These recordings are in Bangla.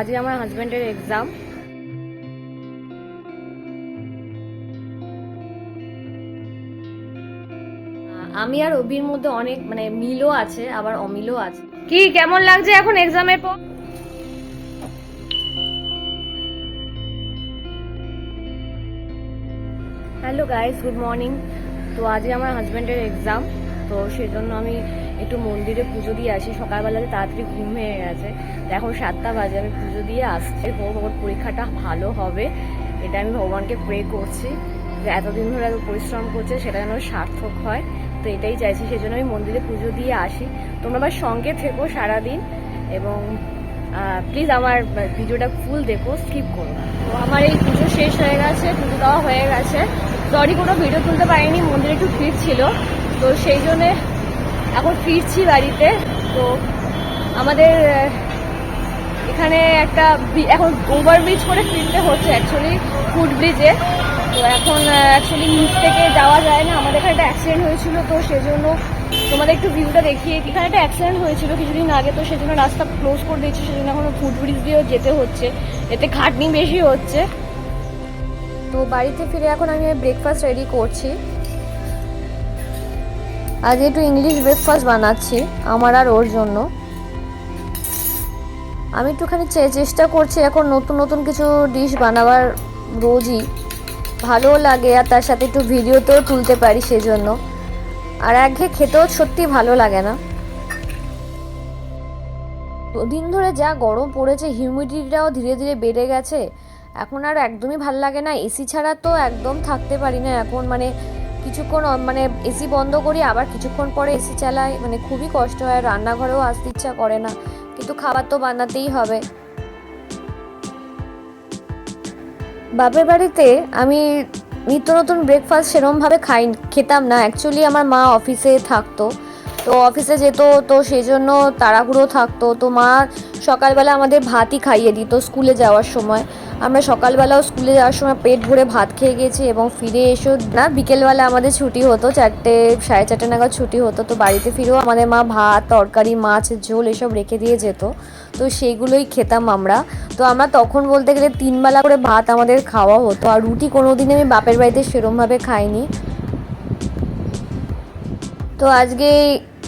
আজকে আমার হাজব্যান্ডের এক্সাম আমি আর অভির মধ্যে অনেক মানে মিলও আছে, আবার অমিলও আছে। কি, কেমন লাগছে এখন এক্সামের পর? হ্যালো গাইস গুড মর্নিং তো আজকে আমার হাজব্যান্ডের এক্সাম তো সেই জন্য আমি একটু মন্দিরে পুজো দিয়ে আসি, সকালবেলাতে তাড়াতাড়ি ঘুম হয়ে গেছে। এখন সাতটা বাজে, আমি পুজো দিয়ে আসছি। হোক ওর পরীক্ষাটা ভালো হবে, এটা আমি ভগবানকে প্রে করছি যে এতদিন ধরে এত পরিশ্রম করছে, সেটা যেন সার্থক হয়। তো এটাই চাইছি সেই জন্য আমি মন্দিরে পুজো দিয়ে আসি। তোমরা আবার সঙ্গে থেকো সারাদিন এবং প্লিজ আমার ভিডিওটা ফুল দেখো স্কিপ করো। তো আমার এই পুজো শেষ হয়ে গেছে, পুজো দেওয়া হয়ে গেছে। সরি কোনো ভিডিও তুলতে পারিনি, মন্দিরে একটু ভিড় ছিল। তো সেই জন্যে এখন ফিরছি বাড়িতে, তো আমাদের এখানে একটা এখন ওভারব্রিজ করে ফিরতে হচ্ছে অ্যাকচুয়ালি ফুট ব্রিজে তো এখন অ্যাকচুয়ালি নিচ থেকে যাওয়া যায় না। আমাদের এখানে একটা অ্যাক্সিডেন্ট হয়েছিল, তো সেজন্য তোমাদের একটু ভিউটা দেখিয়ে এখানে একটা অ্যাক্সিডেন্ট হয়েছিল কিছুদিন আগে, তো সেজন্য রাস্তা ক্লোজ করে দিয়েছে, সেজন্য এখন ফুট ব্রিজ দিয়েও যেতে হচ্ছে। এতে খাটনি বেশি হচ্ছে। তো বাড়িতে ফিরে এখন আমি ব্রেকফাস্ট রেডি করছি। আজ একটু ইংলিশ ব্রেকফাস্ট বানাচ্ছি, আমার আর ওর জন্য। আমি একটুখানি চেষ্টা করছি এখন নতুন নতুন কিছু ডিশ বানাবার রোজই। ভালো লাগে আর তার সাথে একটু ভিডিওতেও তুলতে পারি সেজন্য। আর একঘেয়ে খেতেও সত্যি ভালো লাগে না। দিন ধরে যা গরম পড়েছে হিউমিডিটিটাও ধীরে ধীরে বেড়ে গেছে। এখন আর একদমই ভালো লাগে না। এসি ছাড়া তো একদম থাকতে পারি না এখন। মানে কিছুক্ষণ মানে এসি বন্ধ করি, আবার কিছুক্ষণ পরে এসি চালাই। মানে খুবই কষ্ট হয়, রান্নাঘরেও আসতে ইচ্ছা করে না। কিন্তু খাবার তো বানাতেই হবে। বাপের বাড়িতে আমি নিত্য নতুন ব্রেকফাস্ট সেরমভাবে খাই, খেতাম না। অ্যাকচুয়ালি আমার মা অফিসে থাকতো। তো অফিসে যেত, তো সেই জন্য তাড়াহুড়ো থাকতো। তো মা সকালবেলা আমাদের ভাতই খাইয়ে দিত স্কুলে যাওয়ার সময়। আমরা সকালবেলাও স্কুলে যাওয়ার সময় পেট ভরে ভাত খেয়ে গেছি এবং ফিরে এসেও না, বিকেলবেলা আমাদের ছুটি হতো, চারটে, সাড়ে চারটে নাগাদ ছুটি হতো, তো বাড়িতে ফিরেও আমাদের মা ভাত, তরকারি, মাছ, ঝোল এসব রেখে দিয়ে যেত। তো সেইগুলোই খেতাম আমরা। তো আমরা তখন বলতে গেলে তিনবেলা করে ভাত আমাদের খাওয়া হতো। আর রুটি কোনো দিন আমি বাপের বাড়িতে সেরমভাবে খাইনি। তো আজকে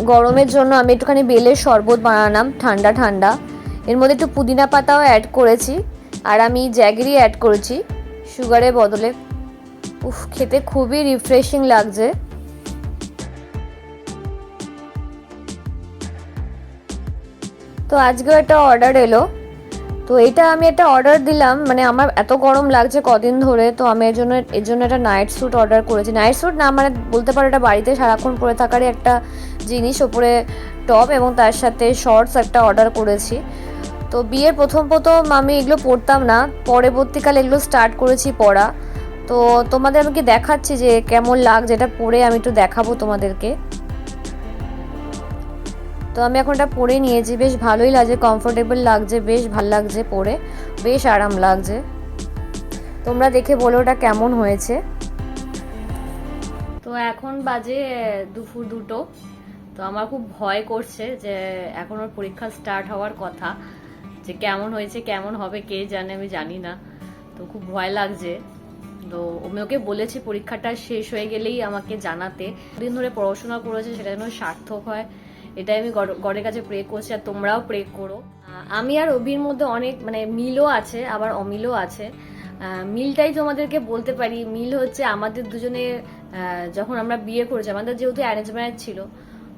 গরমের জন্য আমি একটুখানি বেলের শরবত বানালাম, ঠান্ডা ঠান্ডা। এর মধ্যে একটু পুদিনা পাতাও অ্যাড করেছি, আর আমি জ্যাগরি অ্যাড করেছি সুগারের বদলে। উফ, খেতে খুবই রিফ্রেশিং লাগছে। তো আজকেও একটা অর্ডার এলো। তো এটা আমি একটা অর্ডার দিলাম। মানে আমার এত গরম লাগছে কদিন ধরে, তো আমি এর জন্য এর জন্য একটা নাইট স্যুট অর্ডার করেছি। নাইট স্যুট না মানে বলতে পারো এটা বাড়িতে সারাক্ষণ পরে থাকারই একটা জিনিস, ওপরে টপ এবং তার সাথে শর্টস একটা অর্ডার করেছি। তো বিয়ের প্রথম প্রথম আমি এগুলো পরতাম না, পরবর্তীকালে এগুলো স্টার্ট করেছি পরা। তো তোমাদের আমি কি দেখাচ্ছি যে কেমন লাগছে এটা পরে আমি একটু দেখাবো তোমাদেরকে। তো আমি এখন এটা পরে নিয়েছি। বেশ ভালোই লাগছে কমফোর্টেবল লাগছে, বেশ ভালো লাগছে পরে। বেশ আরাম লাগছে। তোমরা দেখে বলো ওটা কেমন হয়েছে। তো এখন বাজে দুপুর দুটো। তো আমার খুব ভয় করছে যে এখন ওর পরীক্ষা স্টার্ট হওয়ার কথা, যে কেমন হয়েছে, কেমন হবে, কে জানে আমি জানি না। তো খুব ভয় লাগছে। তো আমি ওকে বলেছি পরীক্ষাটা শেষ হয়ে গেলেই আমাকে জানাতে। দিন ধরে পড়াশোনা করেছে, সেটা যেন সার্থক হয়। এটাই আমি গড- গডের কাছে প্রে করছি আর তোমরাও প্রে করো। আমি আর অভির মধ্যে অনেক মানে মিলও আছে, আবার অমিলও আছে। মিলটাই তোমাদেরকে বলতে পারি, মিল হচ্ছে আমাদের দুজনে যখন আমরা বিয়ে করেছি, আমাদের যেহেতু অ্যারেঞ্জ ম্যারেজ ছিল,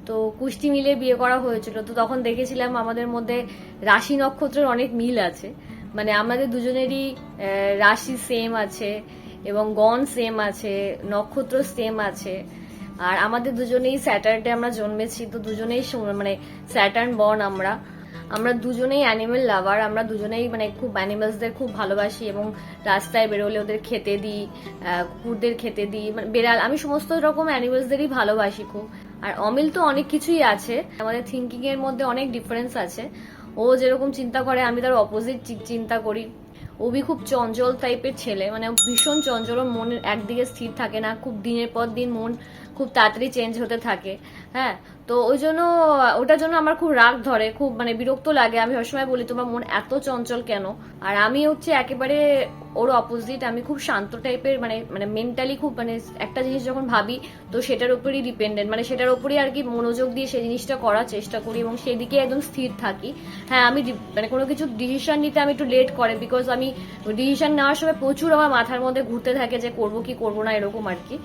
তো কুষ্টি মিলে বিয়ে করা হয়েছিল, তো তখন দেখেছিলাম আমাদের মধ্যে রাশি নক্ষত্রের অনেক মিল আছে। মানে আমাদের দুজনেরই রাশি সেম আছে, এবং গণ সেম আছে, নক্ষত্র সেম আছে। আর আমাদের দুজনেই স্যাটারডে আমরা জন্মেছি, তো দুজনেই মানে স্যাটার্ন বর্ন আমরা। আমরা দুজনেই অ্যানিমেল লাভার, আমরা দুজনেই মানে খুব অ্যানিমেলসদের খুব ভালোবাসি এবং রাস্তায় বেরোলে ওদের খেতে দিই কুকুরদের খেতে দিই মানে বেড়াল আমি সমস্ত রকম অ্যানিমেলসদেরই ভালোবাসি খুব। আর অমিল তো অনেক কিছুই আছে, আমাদের থিঙ্কিং এর মধ্যে অনেক ডিফারেন্স আছে। ও যেরকম চিন্তা করে, আমি তার অপোজিট চিন্তা করি। অভি খুব চঞ্চল টাইপের ছেলে মানে ভীষণ চঞ্চল মনের একদিকে স্থির থাকে না, খুব দিনের পর দিন মন খুব তাড়াতাড়ি চেঞ্জ হতে থাকে হ্যাঁ? তো ওই জন্য, ওটার জন্য আমার খুব রাগ ধরে, খুব মানে বিরক্ত লাগে। আমি সবসময় বলি, তোমার মন এত চঞ্চল কেন? আর আমি হচ্ছে একেবারে ওর অপোজিট আমি খুব শান্ত টাইপের মানে মানে মেন্টালি খুব মানে একটা জিনিস যখন ভাবি, তো সেটার উপরই ডিপেন্ডেন্ট মানে সেটার উপরই আর কি মনোযোগ দিয়ে সেই জিনিসটা করার চেষ্টা করি এবং সেদিকে একদম স্থির থাকি। হ্যাঁ আমি মানে কোনো কিছু ডিসিশন নিতে আমি একটু লেট করে বিকজ আমি ডিসিশন নেওয়ার সময় প্রচুর আমার মাথার মধ্যে ঘুরতে থাকে যে করব কি করব না এরকম আর কি।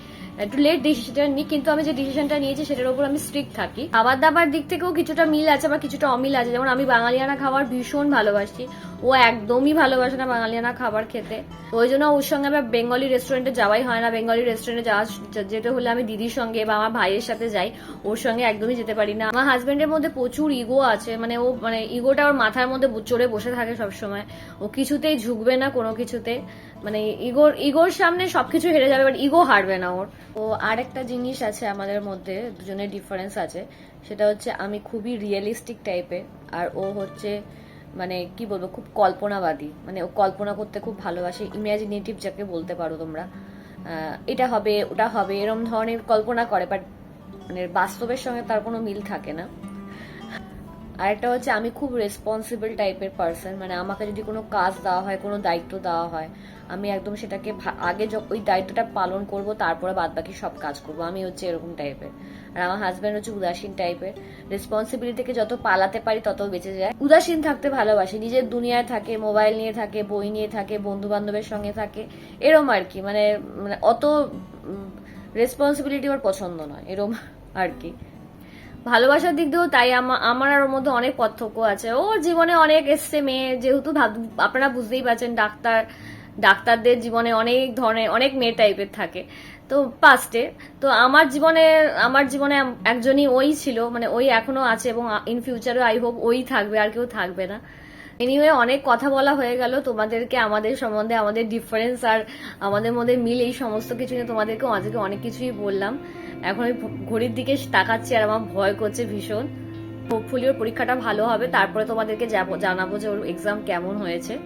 একটু লেট ডিসিশন নিই কিন্তু আমি যে ডিসিশনটা নিয়েছি সেটার উপর আমি স্ট্রিক্ট থাকি। খাবার দাবার দিক থেকেও কিছুটা মিল আছে বা কিছুটা অমিল আছে। যেমন আমি বাঙালিয়ানা খাবার ভীষণ ভালোবাসি। ও একদমই ভালোবাসে না বাঙালিয়ানা খাবার খেতে। ওই জন্য ওর সঙ্গে আমার বেঙ্গলি রেস্টুরেন্টে যাওয়াই হয় না। বেঙ্গলি রেস্টুরেন্টে যাওয়া যেতে হলে আমি দিদির সঙ্গে বা আমার ভাইয়ের সাথে যাই। ওর সঙ্গে একদমই যেতে পারি না। আমার হাজবেন্ডের মধ্যে প্রচুর ইগো আছে। মানে ও মানে ইগোটা ওর মাথার মধ্যে চড়ে বসে থাকে সবসময়। ও কিছুতেই ঝুঁকবে না কোনো কিছুতে। মানে ইগোর ইগোর সামনে সবকিছু হেরে যাবে, বাট ইগো হারবে না ওর। ও আর একটা জিনিস আছে আমাদের মধ্যে, দুজনের ডিফারেন্স আছে। সেটা হচ্ছে আমি খুবই রিয়েলিস্টিক টাইপের আর ও হচ্ছে মানে কি বলব, খুব কল্পনাবাদী। মানে ও কল্পনা করতে খুব ভালোবাসে। ইমাজিনেটিভ যাকে বলতে পারো তোমরা। এটা হবে, ওটা হবে, এরম ধরনের কল্পনা করে বাট মানে বাস্তবের সঙ্গে তার কোনো মিল থাকে না। আরেকটা হচ্ছে আমি খুব রেসপন্সিবল টাইপের পার্সন মানে আমাকে যদি কোনো কাজ দেওয়া হয়, কোনো দায়িত্ব দেওয়া হয়, আমি একদম সেটাকে আগে ওই দায়িত্বটা পালন করব, তারপরে বাদ বাকি সব কাজ করব। আমি হচ্ছে এরকম টাইপের আর আমার হাজব্যান্ড হচ্ছে উদাসীন টাইপের রেসপন্সিবিলিটি থেকে যত পালাতে পারি, তত বেঁচে যায়। উদাসীন থাকতে ভালোবাসে। নিজের দুনিয়ায় থাকে মোবাইল নিয়ে থাকে, বই নিয়ে থাকে বন্ধু বান্ধবের সঙ্গে থাকে, এরম আর কি। মানে মানে অত রেসপন্সিবিলিটি ওর পছন্দ নয়, এরম আর কি। ভালোবাসার দিক দিয়েও তাই আমা- আমার আর ওর মধ্যে অনেক পার্থক্য আছে। ওর জীবনে অনেক এসছে, মেয়ে, যেহেতু আপনারা বুঝতেই পারছেন ডাক্তার, ডাক্তারদের জীবনে অনেক ধরনের, অনেক মেয়ে টাইপের থাকে। তো পাস্টে তো আমার জীবনে আমার জীবনে একজনই ওই ছিল মানে ওই এখনও আছে এবং ইন ফিউচারে আই হোপ ওই থাকবে, আর কেউ থাকবে না। এনিওয়ে অনেক কথা বলা হয়ে গেল, তোমাদেরকে আমাদের সম্বন্ধে আমাদের ডিফারেন্স আর আমাদের মধ্যে মিল এই সমস্ত কিছু নিয়ে তোমাদেরকে আজকে অনেক কিছুই বললাম। এখন আমি ঘড়ির দিকে তাকাচ্ছি আর আমার ভয় করছে ভীষণ। হোপফুলি ওর পরীক্ষাটা ভালো হবে, তারপরে তোমাদেরকে জানাব যে ওর এক্সাম কেমন হয়েছে।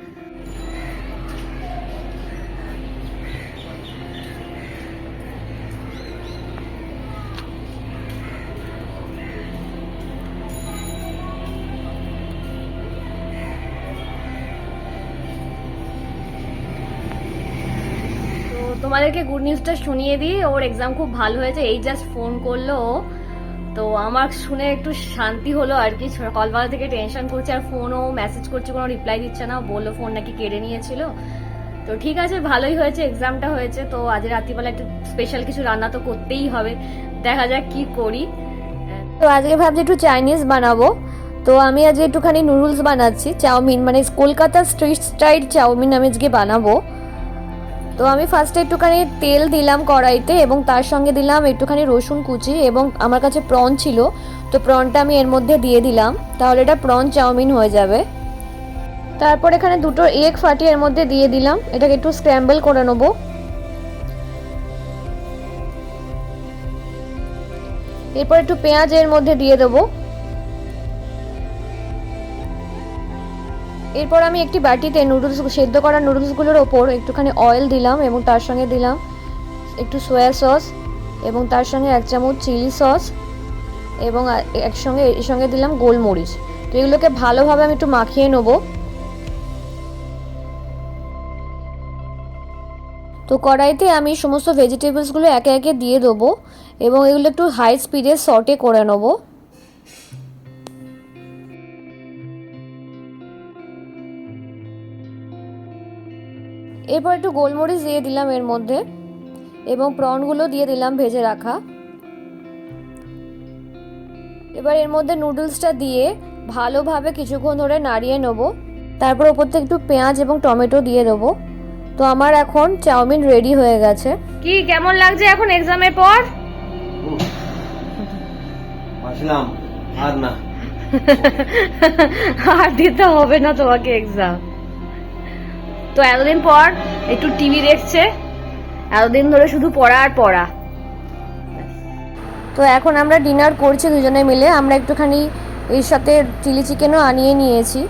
তোমাদেরকে গুড নিউজটা শুনিয়ে দিই, ওর এক্সাম খুব ভালো হয়েছে, এই জাস্ট ফোন করল ও। তো আমার শুনে একটু শান্তি হলো আর কি কলবেলা থেকে টেনশন করছে আর ফোনও মেসেজ করছে, কোনো রিপ্লাই দিচ্ছে না বলল ফোন নাকি কেড়ে নিয়েছিল। তো ঠিক আছে, ভালোই হয়েছে এক্সামটা হয়েছে, তো আজ রাত্রিবেলা একটু স্পেশাল কিছু রান্না তো করতেই হবে, দেখা যাক কি করি। তো আজকে ভাবছি একটু চাইনিজ বানাবো, তো আমি আজকে একটুখানি নুডলস বানাচ্ছি, চাউমিন মানে কলকাতা স্ট্রিট স্টাইল চাউমিন আমি আজকে বানাবো। তো আমি ফার্স্টে একটুখানি তেল দিলাম কড়াইতে এবং তার সঙ্গে দিলাম একটুখানি রসুন কুচি এবং আমার কাছে প্রন ছিল। তো প্রনটা আমি এর মধ্যে দিয়ে দিলাম। তাহলে এটা প্রন চাউমিন হয়ে যাবে। তারপর এখানে দুটো এগ ফাটিয়ে এর মধ্যে দিয়ে দিলাম। এটাকে একটু স্ক্র্যাম্বল করে নেব। এরপর একটু পেঁয়াজ এর মধ্যে দিয়ে দেবো। এরপর আমি একটি বাটিতে নুডলস সেদ্ধ করা নুডলসগুলোর ওপর একটুখানি অয়েল দিলাম এবং তার সঙ্গে দিলাম একটু সয়া সস এবং তার সঙ্গে এক চামচ চিলি সস এবং একসঙ্গে এর সঙ্গে দিলাম গোলমরিচ। তো এগুলোকে ভালোভাবে আমি একটু মাখিয়ে নেব। তো কড়াইতে আমি সমস্ত ভেজিটেবলসগুলো একে একে দিয়ে দেবো এবং এগুলো একটু হাই স্পিডে সটে করে নেব। এরপর একটু গোলমরিচ দিয়ে দিলাম এর মধ্যে এবং প্রনগুলো দিয়ে দিলাম ভেজে রাখা। এবার এর মধ্যে নুডলসটা দিয়ে ভালোভাবে কিছুক্ষণ ধরে নাড়িয়ে নেব। তারপর ওপর থেকে একটু পেঁয়াজ এবং টমেটো দিয়ে দেবো। তো আমার এখন চাউমিন রেডি হয়ে গেছে। কি কেমন লাগছে এখন এক্সামের পর? আর না। আর দিতে হবে না তোমাকে এক্সাম। তো এতদিন পর একটু টিভি দেখছে, এতদিন ধরে শুধু পড়া আর পড়া। তো এখন আমরা ডিনার করছি দুজনে মিলে, আমরা একটুখানি এর সাথে চিলি চিকেনও আনিয়ে নিয়েছি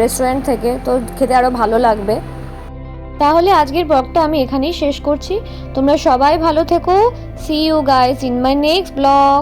রেস্টুরেন্ট থেকে, তো খেতে আরও ভালো লাগবে। তাহলে আজকের ব্লগটা আমি এখানেই শেষ করছি। তোমরা সবাই ভালো থেকো। See you guys in my next blog